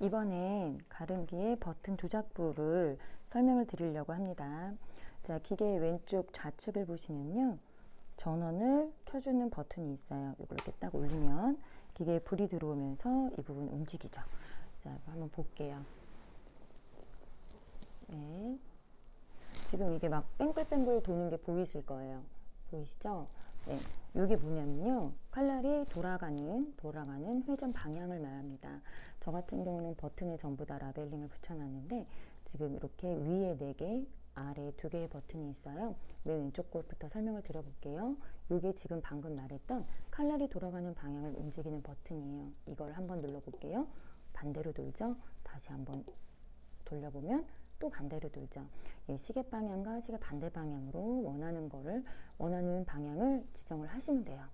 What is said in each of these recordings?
이번엔 가름기의 버튼 조작부를 설명을 드리려고 합니다. 자, 기계 왼쪽 좌측을 보시면요. 전원을 켜주는 버튼이 있어요. 이걸 이렇게 딱 올리면 기계에 불이 들어오면서 이 부분 움직이죠. 자, 한번 볼게요. 네. 지금 이게 막 뺑글뺑글 도는 게 보이실 거예요. 보이시죠? 네. 이게 뭐냐면요. 칼날이 돌아가는, 돌아가는 회전 방향을 말합니다. 저 같은 경우는 버튼에 전부 다 라벨링을 붙여놨는데, 지금 이렇게 위에 4개, 아래 2개의 버튼이 있어요. 맨 왼쪽 곳부터 설명을 드려볼게요. 이게 지금 방금 말했던 칼날이 돌아가는 방향을 움직이는 버튼이에요. 이걸 한번 눌러볼게요. 반대로 돌죠? 다시 한번 돌려보면 또 반대로 돌죠. 예, 시계 방향과 시계 반대 방향으로 원하는 거를 원하는 방향을 지정을 하시면 돼요.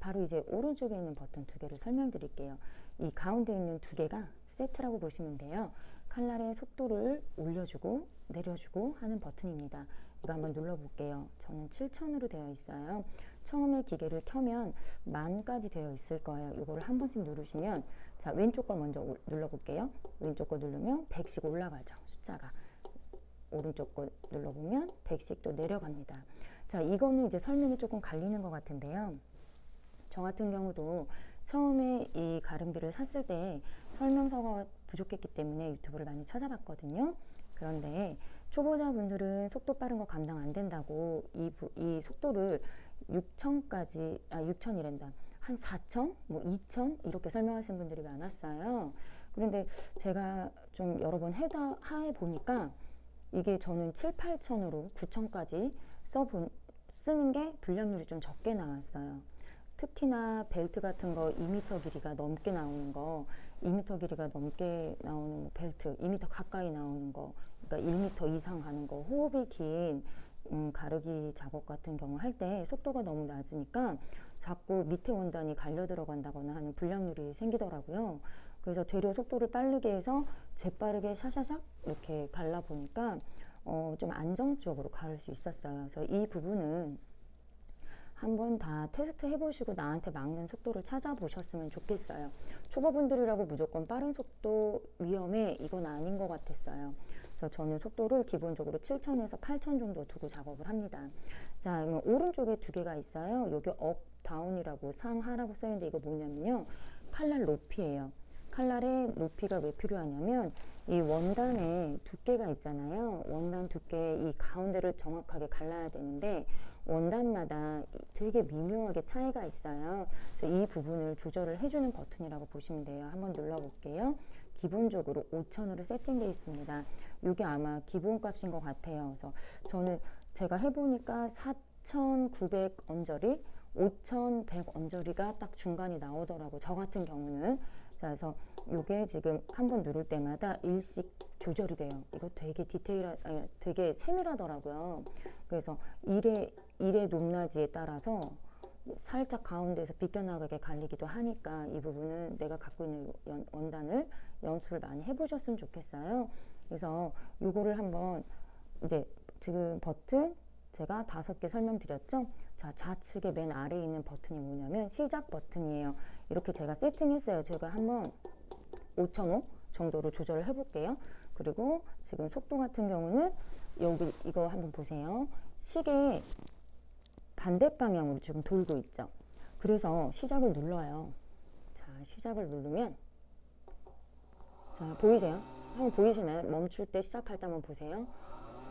바로 이제 오른쪽에 있는 버튼 두 개를 설명드릴게요. 이 가운데 있는 두 개가 세트라고 보시면 돼요. 칼날의 속도를 올려주고 내려주고 하는 버튼입니다. 이거 한번 눌러볼게요. 저는 7000으로 되어 있어요. 처음에 기계를 켜면 만까지 되어 있을 거예요. 이거를 한 번씩 누르시면 자 왼쪽 걸 먼저 올- 눌러볼게요. 왼쪽 거 누르면 100씩 올라가죠. 숫자가. 오른쪽 거 눌러보면 100씩 또 내려갑니다. 자, 이거는 이제 설명이 조금 갈리는 것 같은데요. 저 같은 경우도 처음에 이 가름비를 샀을 때 설명서가 부족했기 때문에 유튜브를 많이 찾아봤거든요. 그런데 초보자분들은 속도 빠른 거 감당 안 된다고 이, 부- 이 속도를 6천까지, 아, 6천이란다. 한 4천, 뭐 2천 이렇게 설명하시는 분들이 많았어요. 그런데 제가 좀 여러 번 해다, 해 보니까 이게 저는 7, 8천으로 9천까지 써본, 쓰는 게 분량률이 좀 적게 나왔어요. 특히나 벨트 같은 거 2m 길이가 넘게 나오는 거, 2m 길이가 넘게 나오는 뭐 벨트, 2m 가까이 나오는 거, 그러니까 1m 이상 가는 거, 호흡이 긴 음, 가르기 작업 같은 경우 할 때 속도가 너무 낮으니까 자꾸 밑에 원단이 갈려 들어간다거나 하는 불량률이 생기더라고요. 그래서 되려 속도를 빠르게 해서 재빠르게 샤샤샥 이렇게 갈라 보니까 어, 좀 안정적으로 가를 수 있었어요. 그래서 이 부분은 한번 다 테스트 해보시고 나한테 맞는 속도를 찾아보셨으면 좋겠어요. 초보분들이라고 무조건 빠른 속도 위험해 이건 아닌 것 같았어요. 그래서 저는 속도를 기본적으로 7천에서 8천 정도 두고 작업을 합니다. 자, 오른쪽에 두 개가 있어요. 여기 업, 다운이라고 상하라고 써있는데 이거 뭐냐면요. 칼날 높이예요. 칼날의 높이가 왜 필요하냐면 이 원단에 두께가 있잖아요. 원단 두께 이 가운데를 정확하게 갈라야 되는데 원단마다 되게 미묘하게 차이가 있어요. 그래서 이 부분을 조절을 해주는 버튼이라고 보시면 돼요. 한번 눌러볼게요. 기본적으로 5천으로 세팅되어 있습니다. 이게 아마 기본값인 것 같아요. 그래서 저는 제가 해보니까 4,900 언저리, 5,100 언저리가 딱 중간이 나오더라고. 저 같은 경우는. 자, 그래서 이게 지금 한 번 누를 때마다 일씩 조절이 돼요. 이거 되게 디테일하, 아니, 되게 세밀하더라고요. 그래서 일의, 일의 높낮이에 따라서 살짝 가운데에서 비껴나가게 갈리기도 하니까 이 부분은 내가 갖고 있는 연- 원단을 연습을 많이 해보셨으면 좋겠어요. 그래서 요거를 한번 이제 지금 버튼 제가 다섯 개 설명드렸죠? 자, 좌측에 맨 아래에 있는 버튼이 뭐냐면 시작 버튼이에요. 이렇게 제가 세팅했어요. 제가 한번 5.5 정도로 조절을 해볼게요. 그리고 지금 속도 같은 경우는 여기 이거 한번 보세요. 시계 반대 방향으로 지금 돌고 있죠. 그래서 시작을 눌러요. 자, 시작을 누르면 자, 보이세요? 한번 보이시나요? 멈출 때 시작할 때 한번 보세요.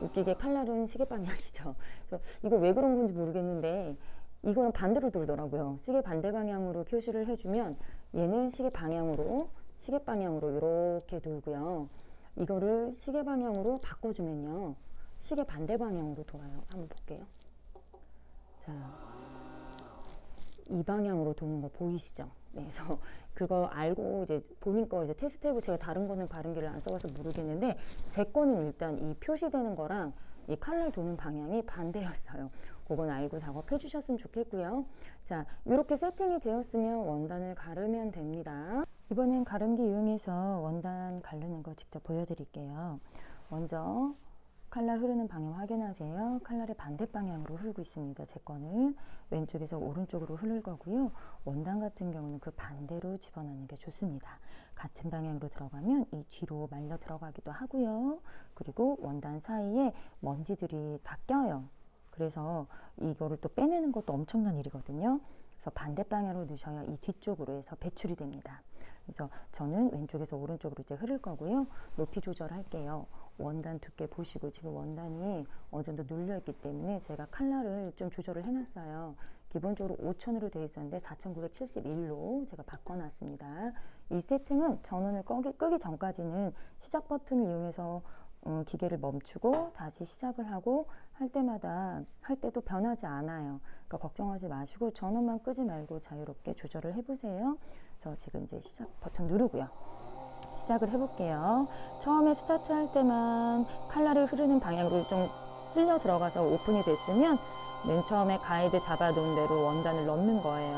웃기게 칼날은 시계 방향이죠. 그래서 이거 왜 그런 건지 모르겠는데 이거는 반대로 돌더라고요. 시계 반대 방향으로 표시를 해주면 얘는 시계 방향으로 시계 방향으로 이렇게 돌고요. 이거를 시계 방향으로 바꿔주면요. 시계 반대 방향으로 돌아요. 한번 볼게요. 자, 이 방향으로 도는 거 보이시죠? 네, 그래서 그거 알고 이제 본인 거 이제 테스트 해보 제가 다른 거는 바른기를 안 써봐서 모르겠는데 제 거는 일단 이 표시되는 거랑 이 칼날 도는 방향이 반대였어요. 그건 알고 작업해 주셨으면 좋겠고요. 자, 이렇게 세팅이 되었으면 원단을 가르면 됩니다. 이번엔 가름기 이용해서 원단 가르는 거 직접 보여드릴게요. 먼저 칼날 흐르는 방향 확인하세요. 칼날의 반대 방향으로 흐르고 있습니다. 제 거는 왼쪽에서 오른쪽으로 흐를 거고요. 원단 같은 경우는 그 반대로 집어넣는 게 좋습니다. 같은 방향으로 들어가면 이 뒤로 말려 들어가기도 하고요. 그리고 원단 사이에 먼지들이 다 껴요. 그래서 이거를 또 빼내는 것도 엄청난 일이거든요. 그래서 반대 방향으로 넣으셔야 이 뒤쪽으로 해서 배출이 됩니다. 그래서 저는 왼쪽에서 오른쪽으로 이제 흐를 거고요. 높이 조절할게요. 원단 두께 보시고 지금 원단이 어느 정도 눌려 있기 때문에 제가 칼날을 좀 조절을 해놨어요. 기본적으로 5천으로 되어 있었는데 4,971로 제가 바꿔놨습니다. 이 세팅은 전원을 끄기, 끄기 전까지는 시작 버튼을 이용해서 음, 기계를 멈추고 다시 시작을 하고 할 때마다 할 때도 변하지 않아요. 그러니까 걱정하지 마시고 전원만 끄지 말고 자유롭게 조절을 해보세요. 그래서 지금 이제 시작 버튼 누르고요. 시작을 해볼게요. 처음에 스타트 할 때만 칼날이 흐르는 방향으로 좀 쓸려 들어가서 오픈이 됐으면 맨 처음에 가이드 잡아놓은 대로 원단을 넣는 거예요.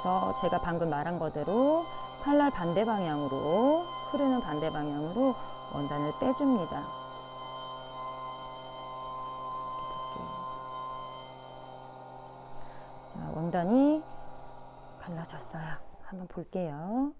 그래서 제가 방금 말한 거대로 칼날 반대 방향으로 흐르는 반대 방향으로 원단을 빼줍니다. 자, 원단이 갈라졌어요. 한번 볼게요.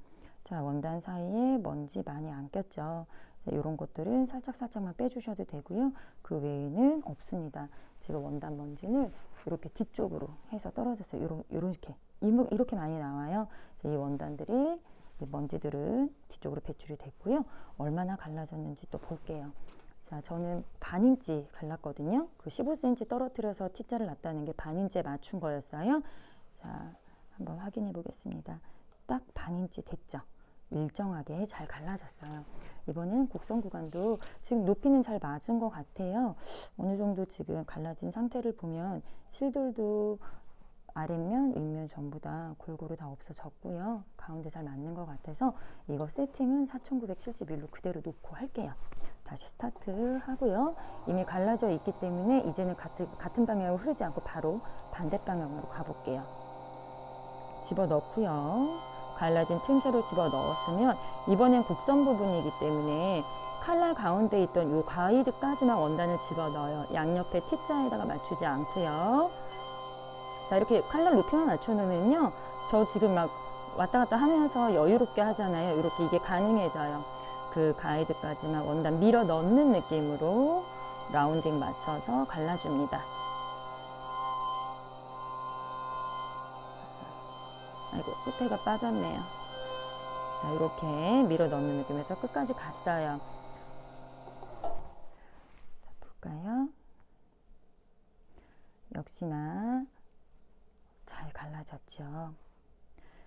자, 원단 사이에 먼지 많이 안 꼈죠. 자, 이런 것들은 살짝살짝만 빼주셔도 되고요. 그 외에는 없습니다. 지금 원단 먼지는 이렇게 뒤쪽으로 해서 떨어졌어요. 요런, 요렇게. 이렇게 많이 나와요. 자, 이 원단들이 이 먼지들은 뒤쪽으로 배출이 됐고요. 얼마나 갈라졌는지 또 볼게요. 자, 저는 반 인치 갈랐거든요. 그 15cm 떨어뜨려서 T자를 놨다는 게 반 인치에 맞춘 거였어요. 자, 한번 확인해 보겠습니다. 딱 반 인치 됐죠. 일정하게 잘 갈라졌어요. 이번엔 곡선 구간도 지금 높이는 잘 맞은 것 같아요. 어느 정도 지금 갈라진 상태를 보면 실들도 아랫면, 윗면 전부 다 골고루 다 없어졌고요. 가운데 잘 맞는 것 같아서 이거 세팅은 4971로 그대로 놓고 할게요. 다시 스타트 하고요. 이미 갈라져 있기 때문에 이제는 같은, 같은 방향으로 흐르지 않고 바로 반대 방향으로 가볼게요. 집어 넣고요. 갈라진 틈새로 집어 넣었으면 이번엔 곡선 부분이기 때문에 칼날 가운데 있던 이 가이드까지만 원단을 집어 넣어요. 양옆에 T자에다가 맞추지 않고요. 자 이렇게 칼날 높이만 맞춰놓으면요. 저 지금 막 왔다 갔다 하면서 여유롭게 하잖아요. 이렇게 이게 가능해져요. 그 가이드까지만 원단 밀어 넣는 느낌으로 라운딩 맞춰서 갈라줍니다. 끝에가 빠졌네요. 자 이렇게 밀어 넣는 느낌에서 끝까지 갔어요. 자 볼까요? 역시나 잘 갈라졌죠.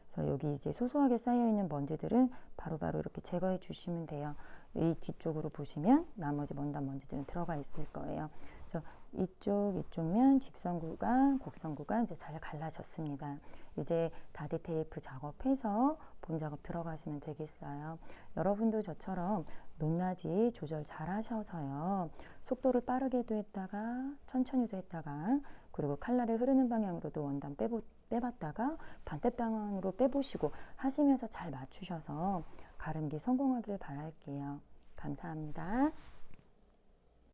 그래서 여기 이제 소소하게 쌓여 있는 먼지들은 바로바로 이렇게 제거해 주시면 돼요. 이 뒤쪽으로 보시면 나머지 먼단 먼지들은 들어가 있을 거예요. 그래서 이쪽 이쪽면 직선 구간, 곡선 구간 이제 잘 갈라졌습니다. 이제 다대 테이프 작업해서 본 작업 들어가시면 되겠어요. 여러분도 저처럼 높낮이 조절 잘 하셔서요. 속도를 빠르게도 했다가 천천히도 했다가 그리고 칼날이 흐르는 방향으로도 원단 빼보, 빼봤다가 반대 방향으로 빼보시고 하시면서 잘 맞추셔서 가름기 성공하길 바랄게요. 감사합니다.